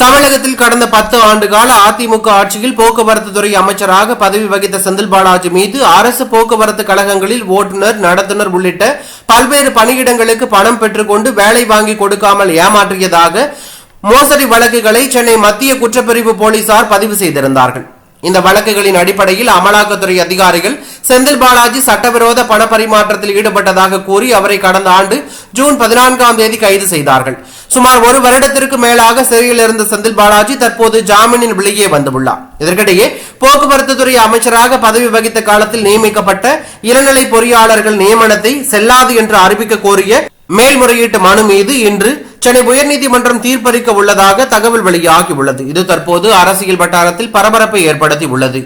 தமிழகத்தில் கடந்த பத்து ஆண்டு கால அதிமுக ஆட்சியில் போக்குவரத்து துறை அமைச்சராக பதவி வகித்த செந்தில் பாலாஜி மீது அரசு போக்குவரத்து கழகங்களில் ஓட்டுநர் நடத்துனர் உள்ளிட்ட பல்வேறு பணியிடங்களுக்கு பணம் பெற்றுக்கொண்டு வேலை வாங்கி கொடுக்காமல் ஏமாற்றியதாக மோசடி வழக்குகளை சென்னை மத்திய குற்றப்பிரிவு போலீசார் பதிவு செய்திருந்தார்கள். இந்த வழக்குகளின் அடிப்படையில் அமலாக்கத்துறை அதிகாரிகள் செந்தில் பாலாஜி சட்டவிரோத பண பரிமாற்றத்தில் ஈடுபட்டதாக கூறி அவரை கடந்த ஆண்டு ஜூன் பதினான்காம் தேதி கைது செய்தார்கள். சுமார் ஒரு வருடத்திற்கு மேலாக சிறையில் இருந்த செந்தில் பாலாஜி தற்போது ஜாமீனில் வெளியே வந்துள்ளார். இதற்கிடையே போக்குவரத்து துறை அமைச்சராக பதவி வகித்த காலத்தில் நியமிக்கப்பட்ட இளநிலை பொறியாளர்கள் நியமனத்தை செல்லாது என்று அறிவிக்க கோரிய மேல்முறையீட்டு மனு மீது இன்று சென்னை உயர்நீதிமன்றம் தீர்ப்பளிக்க உள்ளதாக தகவல் வெளியாகியுள்ளது. இது தற்போது அரசியல் வட்டாரத்தில் பரபரப்பை ஏற்படுத்தி உள்ளது